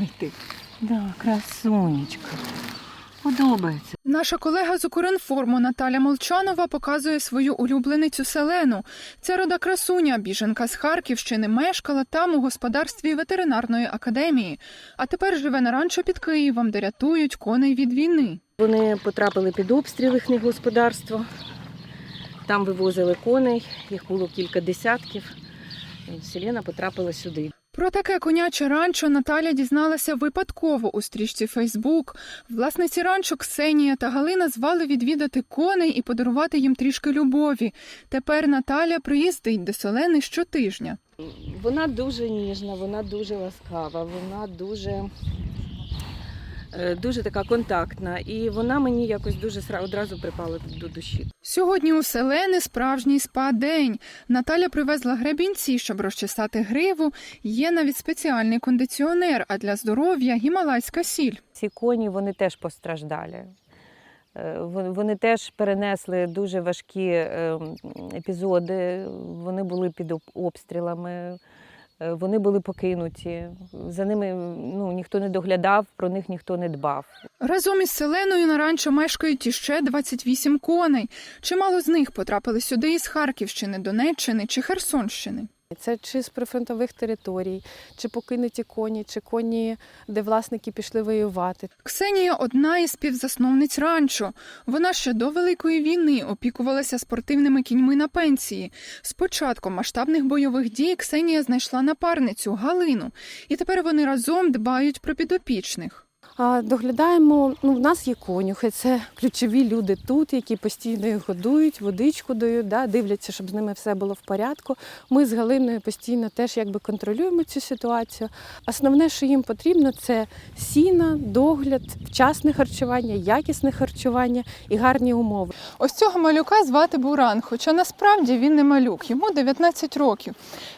Ой ти, да, красунечка. Подобається. Наша колега з Укрінформу Наталя Молчанова показує свою улюбленицю Селену. Ця рода красуня, біженка з Харківщини, мешкала там у господарстві ветеринарної академії, а тепер живе на ранчо під Києвом, де рятують коней від війни. Вони потрапили під обстріл їхнє господарство. Там вивозили коней, їх було кілька десятків. Селена потрапила сюди. Про таке коняче ранчо Наталя дізналася випадково у стрічці Фейсбук. Власниці ранчо Ксенія та Галина звали відвідати коней і подарувати їм трішки любові. Тепер Наталя приїздить до Селени щотижня. Вона дуже ніжна, вона дуже ласкава, вона дуже, дуже така контактна. І вона мені якось дуже сра- одразу припала до душі. Сьогодні у Селени справжній спа-день. Наталя привезла гребінці, щоб розчесати гриву. Є навіть спеціальний кондиціонер, а для здоров'я гімалайська сіль. Ці коні вони теж постраждалі. Е, Вони теж перенесли дуже важкі е, епізоди. Вони були під обстрілами, е, вони були покинуті. За ними ну, ніхто не доглядав, про них ніхто не дбав. Разом із Селеною на ранчо мешкають іще 28 коней. Чимало з них потрапили сюди із Харківщини, Донеччини чи Херсонщини. Це чи з прифронтових територій, чи покинуті коні, чи коні, де власники пішли воювати. Ксенія одна із співзасновниць ранчо. Вона ще до Великої війни опікувалася спортивними кіньми на пенсії. З початком масштабних бойових дій Ксенія знайшла напарницю Галину, і тепер вони разом дбають про підопічних. Доглядаємо, ну, в нас є конюхи, це ключові люди тут, які постійно їх годують, водичку дають, да, дивляться, щоб з ними все було в порядку. Ми з Галиною постійно теж якби контролюємо цю ситуацію. Основне, що їм потрібно, це сіна, догляд, вчасне харчування, якісне харчування і гарні умови. Ось цього малюка звати Буран, хоча насправді він не малюк, йому 19 років.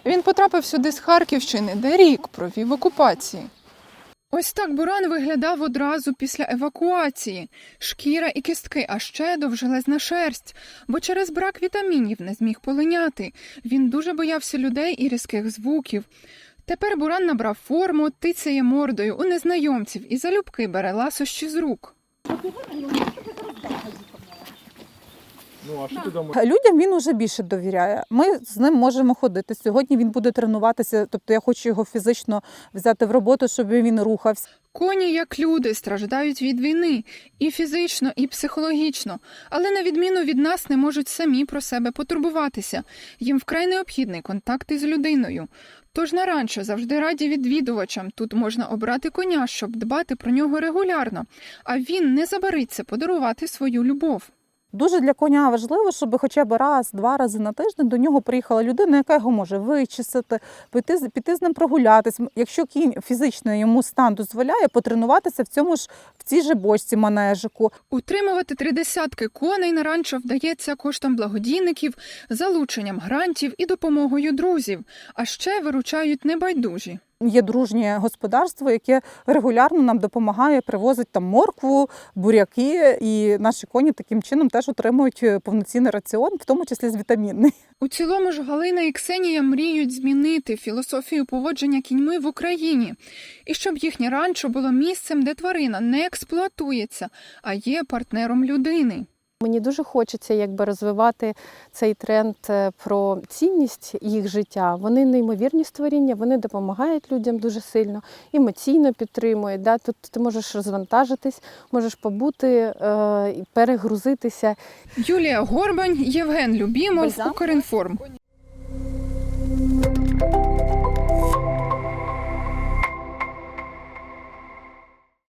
Він потрапив сюди з Харківщини, де рік провів окупації. Ось так Буран виглядав одразу після евакуації. Шкіра і кістки, а ще довжелезна шерсть, бо через брак вітамінів не зміг полиняти. Він дуже боявся людей і різких звуків. Тепер Буран набрав форму, тицяє мордою у незнайомців і залюбки бере ласощі з рук. Ну, а що ти думаєш? Людям він уже більше довіряє. Ми з ним можемо ходити. Сьогодні він буде тренуватися, тобто я хочу його фізично взяти в роботу, щоб він рухався. Коні, як люди, страждають від війни і фізично, і психологічно, але на відміну від нас не можуть самі про себе потурбуватися. Їм вкрай необхідний контакт із людиною. Тож на ранчо завжди раді відвідувачам. Тут можна обрати коня, щоб дбати про нього регулярно, а він не забариться подарувати свою любов. Дуже для коня важливо, щоб хоча б раз-два рази на тиждень до нього приїхала людина, яка його може вичисити, піти, піти з ним прогулятись. Якщо кінь фізично йому стан дозволяє, потренуватися в цьому ж в цій же бочці манежику. Утримувати три десятки коней на ранчо вдається коштом благодійників, залученням грантів і допомогою друзів, а ще виручають небайдужі. Є дружнє господарство, яке регулярно нам допомагає, привозить там моркву, буряки, і наші коні таким чином теж отримують е, повноцінний раціон, в тому числі з вітамінний. У цілому ж Галина і Ксенія мріють змінити філософію поводження кіньми в Україні, і щоб їхнє ранчо було місцем, де тварина не експлуатується, а є партнером людини. Мені дуже хочеться якби розвивати цей тренд е, про цінність їх життя. Вони неймовірні створіння, вони допомагають людям дуже сильно, емоційно підтримують. Да? Тут ти можеш розвантажитись, можеш побути, е, перегрузитися. Юлія Горбань, Євген Любімов. Укрінформ.